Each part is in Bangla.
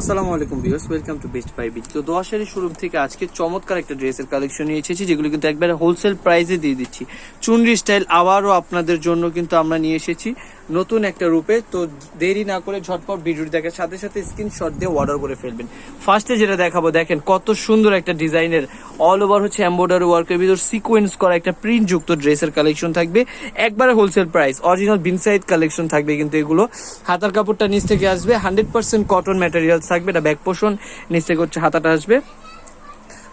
আসসালামু আলাইকুম viewers, welcome to best buy bit তো দোয়াশারি শোরুম থেকে আজকে চমৎকার একটা ড্রেসের কালেকশন নিয়ে এসেছি, যেগুলো কিন্তু একবারে হোলসেল প্রাইসে দিয়ে দিচ্ছি। চুনরি স্টাইল আবারও আপনাদের জন্য কিন্তু আমরা নিয়ে এসেছি নতুন একটা রূপে। তো দেরি না করে ঝটপট ভিডিও দেখার সাথে সাথে স্ক্রিনশট দিয়ে অর্ডার করে ফেলবেন। ফার্স্টে যেটা দেখাবো, দেখেন কত সুন্দর একটা ডিজাইনের অল ওভার হচ্ছে এম্বয়ডারি ওয়ার্কের ভিতর সিকোয়েন্স করা একটা প্রিন্ট যুক্ত ড্রেসের কালেকশন থাকবে। একবারে হোলসেল প্রাইস অরিজিনাল বিনসাইড কালেকশন থাকবে কিন্তু এগুলো। হাতার কাপড়টা নিচ থেকে আসবে হান্ড্রেড পার্সেন্ট কটন ম্যাটেরিয়াল থাকবে, এটা ব্যাক পোষণ, নিচ হচ্ছে হাতাটা আসবে।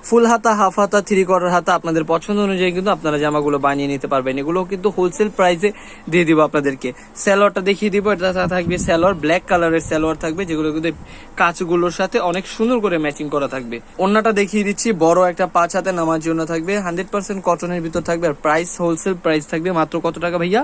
ফুল হাতা, হাফ হাতা থ্রি কোয়ার্টার হাতা আপনাদের পছন্দ অনুযায়ী কিন্তু আপনারা জামাগুলো বানিয়ে নিতে পারবেন। এগুলো কিন্তু হোলসেল প্রাইসে দিয়ে দিব আপনাদেরকে। স্যালোয়ারটা দেখিয়ে দিব, এটা থাকবে স্যালোয়ার ব্ল্যাক কালারের স্যালোয়ার থাকবে, যেগুলো কিন্তু কাঁচগুলোর সাথে অনেক সুন্দর করে ম্যাচিং করা থাকবে। অন্যটা দেখিয়ে দিচ্ছি, বড় একটা পাঁচ হাতে নামার জন্য থাকবে হান্ড্রেড পার্সেন্ট কটনের ভিতর থাকবে, আর প্রাইস হোলসেল প্রাইস থাকবে মাত্র কত টাকা ভাইয়া?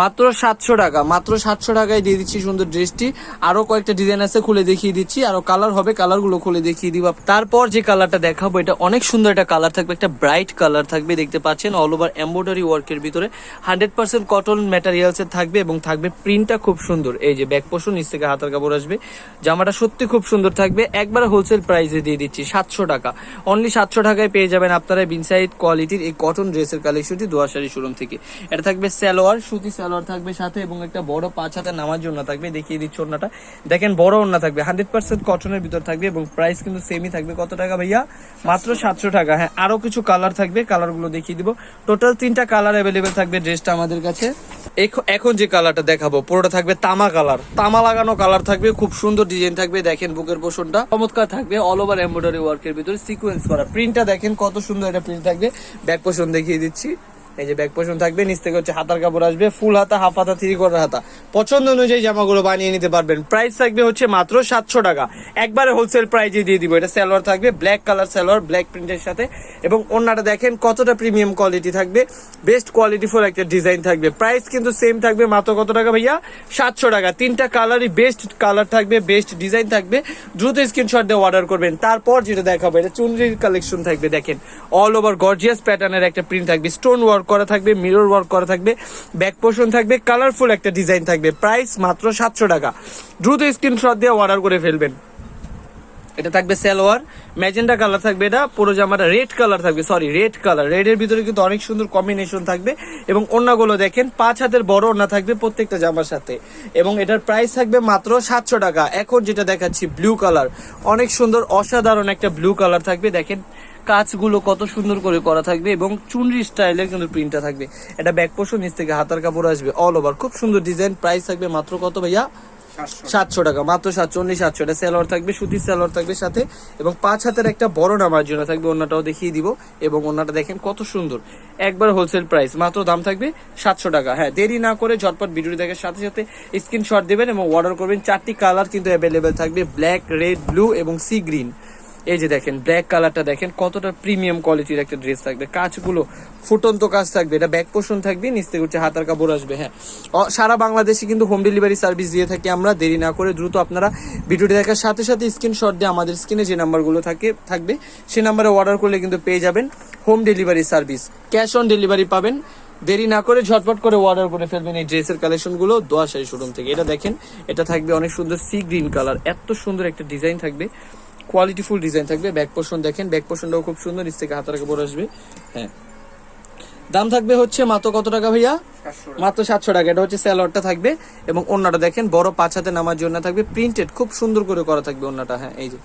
মাত্র সাতশো টাকা, মাত্র সাতশো টাকায় দিয়ে দিচ্ছি সুন্দর ড্রেসটি। আরও কয়েকটা ডিজাইন আছে খুলে দেখিয়ে দিচ্ছি, আরও কালার হবে কালারগুলো খুলে দেখিয়ে দিব। তারপর যে কালারটা দেখাবো, এটা অনেক সুন্দর একটা কালার থাকবে, একটা ব্রাইট কালার থাকবে, দেখতে পাচ্ছেন অল ওভার এম্ব্রয়ডারি ওয়ার্কের ভিতরে। হান্ড্রেড পার্সেন্ট কটন ম্যাটেরিয়ালস এর থাকবে এবং থাকবে প্রিন্টটা খুব সুন্দর। এই যে ব্যাক পোষণ নিচ থেকে হাতার কাপড় আসবে। জামাটা সত্যি খুব সুন্দর থাকবে। একবার হোলসেল প্রাইসে দিয়ে দিচ্ছি, সাতশো টাকা। অনলি সাতশো টাকায় পেয়ে যাবেন আপনারা বিনসাইড কোয়ালিটির এই কটন ড্রেসের কালেকশনটি দোয়াশারি শোরুম থেকে। এটা থাকবে সালোয়ার, সুতি সালোয়ার থাকবে সাথে এবং একটা বড় পাঁচ হাতে নামার জন্য থাকবে। দেখিয়ে দিচ্ছি ওড়নাটা। দেখেন, বড় ওড়না থাকবে। হান্ড্রেড পার্সেন্ট কটনের ভিতর থাকবে এবং প্রাইস কিন্তু সেমই থাকবে। কত টাকা ভাইয়া? মাত্র সাতশো টাকা। হ্যাঁ আরও কিছু কালার থাকবে। কালারগুলো দেখিয়ে দিব। টোটাল তিনটা কালার অ্যাভেলেবেল থাকবে ড্রেসটা আমাদের কাছে। এখ- এখন যে কালারটা দেখাবো, পুরোটা থাকবে তামা কালার তামা লাগানো কালার থাকবে। খুব সুন্দর ডিজাইন থাকবে। দেখেন, বুকের পোষণটা। চমৎকার থাকবে। অল ওভার এমব্রয়ডারি ওয়ার্কের ভিতরে সিকোয়েন্স করা। প্রিন্টটা দেখেন কত সুন্দর একটা প্রিন্ট থাকবে। ব্যাক পোষণ দেখিয়ে দিচ্ছি। এই যে ব্যাক পোষণ থাকবে, নিচ থেকে হচ্ছে হাতার কাপড় আসবে ফুল হাতা হাফ হাতা থ্রি কোয়ার্টার হাতা। পছন্দ অনুযায়ী জামাগুলো বানিয়ে নিতে পারবেন। প্রাইস থাকবে হচ্ছে মাত্র সাতশো টাকা। একবারে হোলসেল প্রাইজে দিয়ে দিব। এটা সালোয়ার থাকবে ব্ল্যাক কালার সালোয়ার ব্ল্যাক প্রিন্টের সাথে। এবং অন্যটা দেখেন কতটা প্রিমিয়াম কোয়ালিটি থাকবে। বেস্ট কোয়ালিটি ফুল একটা ডিজাইন থাকবে। প্রাইস কিন্তু সেম থাকবে মাত্র কত টাকা ভাইয়া? সাতশো টাকা। তিনটা কালারই বেস্ট কালার থাকবে বেস্ট ডিজাইন থাকবে। দ্রুত স্ক্রিনশট দিয়ে অর্ডার করবেন। তারপর যেটা দেখাবো, এটা চুনরির কালেকশন থাকবে, দেখেন। অল ওভার গর্জিয়াস প্যাটার্নের একটা প্রিন্ট থাকবে। স্টোন ওয়ার্ক করা থাকবে মিরর ওয়ার্ক করা থাকবে ব্যাক পোর্শন থাকবে কালারফুল একটা ডিজাইন থাকবে। প্রাইস মাত্র সাতশো টাকা। দ্রুত স্ক্রিনশট দিয়ে অর্ডার করে ফেলবেন। এটা থাকবে সালোয়ার ম্যাজেন্ডা কালার থাকবে এটা, পুরো জামাটা রেড কালার থাকবে সরি রেড কালার রেড এর ভিতরে কিন্তু অনেক সুন্দর কম্বিনেশন থাকবে এবং ওড়নাগুলো দেখেন, পাঁচ হাতের বড় ওড়না থাকবে প্রত্যেকটা জামার সাথে। এবং এটার প্রাইস থাকবে মাত্র সাতশো টাকা। এখন যেটা দেখাচ্ছি ব্লু কালার অনেক সুন্দর, অসাধারণ একটা ব্লু কালার থাকবে, দেখেন। কাজগুলো কত সুন্দর করে করা থাকবে এবং চুনরি স্টাইলের কিন্তু প্রিন্টটা থাকবে। এটা ব্যাক পোষণ নিচ থেকে হাতার কাপড় আসবে অল ওভার খুব সুন্দর ডিজাইন প্রাইস থাকবে মাত্র কত ভাইয়া? সাতশো। টাকা মাত্র সাতচল্লিশ সাতশো। এটা স্যালোয়ার থাকবে সুতির স্যালোয়ার থাকবে সাথে। এবং পাঁচ হাতের একটা বড় নামার জন্য থাকবে অন্যটাও দেখিয়ে দিব। এবং অন্যটা দেখেন কত সুন্দর। একবার হোলসেল প্রাইস মাত্র দাম থাকবে সাতশো টাকা। হ্যাঁ দেরি না করে ঝটপট ভিডিও দেখার সাথে সাথে স্ক্রিনশট দেবেন এবং অর্ডার করবেন। চারটি কালার কিন্তু অ্যাভেলেবেল থাকবে ব্ল্যাক রেড ব্লু এবং সি গ্রিন এই যে দেখেন ব্ল্যাক কালারটা দেখেন, কতটা প্রিমিয়াম কোয়ালিটির একটা ড্রেস থাকবে। কাজগুলো ফুটন্ত কাজ থাকবে, এটা ব্যাক পোষণ থাকবে, নিচ থেকে হাতার কাপড় আসবে হ্যাঁ। সারা বাংলাদেশে কিন্তু হোম ডেলিভারি সার্ভিস দিয়ে থাকি আমরা, দেরি না করে দ্রুত আপনারা ভিডিওটি দেখার সাথে সাথে স্ক্রিনশট দিয়ে আমাদের স্ক্রিনে যে নাম্বারগুলো থাকে, থাকবে, সে নাম্বারে অর্ডার করলে কিন্তু পেয়ে যাবেন home delivery service cash on delivery পাবেন, দেরি না করে ঝটপট করে অর্ডার করে ফেলবেন এই ড্রেসের কালেকশনগুলো দোয়া শাড়ি শোরুম থেকে। এটা দেখেন, এটা থাকবে অনেক সুন্দর সি গ্রিন কালার এত সুন্দর একটা ডিজাইন থাকবে। কোয়ালিটিফুল ডিজাইন থাকবে। ব্যাক পোর্শন দেখেন ব্যাক পোর্শনটাও খুব সুন্দর নিচ থেকে হাতার কাপড় আসবে। হ্যাঁ। দাম থাকবে হচ্ছে মাত্র কত টাকা ভাইয়া? মাত্র সাতশো টাকা। এটা হচ্ছে স্যালোয়ারটা থাকবে এবং অন্যটা দেখেন বড় পাঁচ হাতে নামার জন্য থাকবে প্রিন্টেড খুব সুন্দর করে করা থাকবে অন্যটা হ্যাঁ এই যে।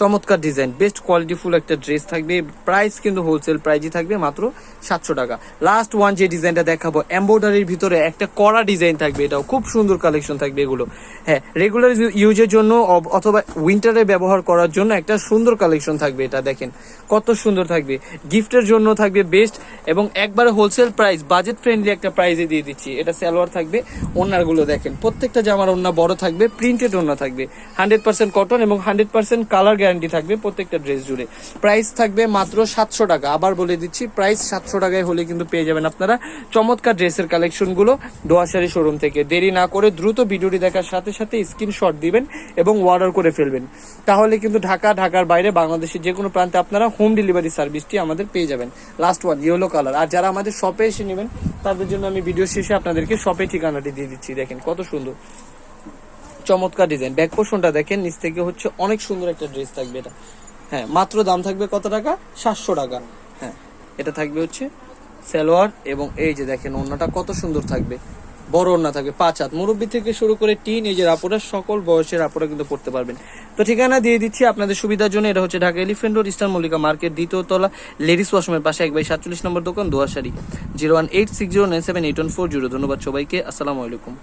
চমৎকার ডিজাইন, বেস্ট কোয়ালিটি ফুল একটা ড্রেস থাকবে প্রাইস কিন্তু হোলসেল প্রাইসই থাকবে মাত্র সাতশো টাকা। লাস্ট ওয়ান যে ডিজাইনটা দেখাবো এম্ব্রয়ডারির ভিতরে একটা কড়া ডিজাইন থাকবে এটাও, খুব সুন্দর কালেকশন থাকবে এগুলো। হ্যাঁ রেগুলার ইউজের জন্য অথবা উইন্টারে ব্যবহার করার জন্য একটা সুন্দর কালেকশন থাকবে এটা, দেখেন। কত সুন্দর থাকবে। গিফটের জন্য থাকবে বেস্ট এবং একবারে হোলসেল প্রাইস বাজেট ফ্রেন্ডলি একটা প্রাইসে দিয়ে দিচ্ছি। এটা সালোয়ার থাকবে ওনারগুলো দেখেন। প্রত্যেকটা জামার ওন্না বড় থাকবে প্রিন্টেড ওন্না থাকবে। হান্ড্রেড পার্সেন্ট কটন এবং হান্ড্রেড পার্সেন্ট কালার গ্যারান্টি থাকবে প্রত্যেকটা ড্রেস জুড়ে। প্রাইস থাকবে মাত্র সাতশো টাকা। আবার বলে দিচ্ছি, প্রাইস সাতশো টাকায় হলে কিন্তু পেয়ে যাবেন আপনারা চমৎকার ড্রেসের কালেকশনগুলো দোয়াশারি শোরুম থেকে। দেরি না করে দ্রুত ভিডিওটি দেখার সাথে সাথে স্ক্রিনশট দিবেন এবং অর্ডার করে ফেলবেন। তাহলে কিন্তু ঢাকা, ঢাকার বাইরে বাংলাদেশের যে কোনো প্রান্তে আপনারা হোম ডেলিভারি সার্ভিসটি আমাদের পেয়ে যাবেন। লাস্ট ওয়ান ইয়েলো কালার আর যারা আমাদের শপে এসে নেবেন, তাদের জন্য আমি ভিডিও শেষে আপনাদেরকে শপে ঠিকানাটি দিয়ে দিচ্ছি। দেখেন কত সুন্দর। চমৎকার ডিজাইন ব্যাক পোর্শনটা দেখেন, নিচ থেকে হচ্ছে অনেক সুন্দর একটা ড্রেস থাকবে এটা। হ্যাঁ মাত্র দাম থাকবে কত টাকা? সাতশো টাকা। হ্যাঁ এটা থাকবে হচ্ছে সালোয়ার এবং এই যে দেখেন ওড়নাটা কত সুন্দর থাকবে। বড় ওড়না থাকবে, পাঁচ হাত। মুরব্বী থেকে শুরু করে টিন এজের আপুরা সকল বয়সের আপুরা কিন্তু পড়তে পারবেন। তো ঠিকানা দিয়ে দিচ্ছি আপনাদের সুবিধার জন্য, এটা হচ্ছে Dhaka Elephant Road Eastern Mallika market, দ্বিতীয় তলা, লেডিস ওয়াশরুমের পাশে এক বাই সাতচল্লিশ নম্বর দোকান দোয়াশারি zero one eight six zero nine seven eight one four zero. ধন্যবাদ সবাইকে, আসসালামু আলাইকুম।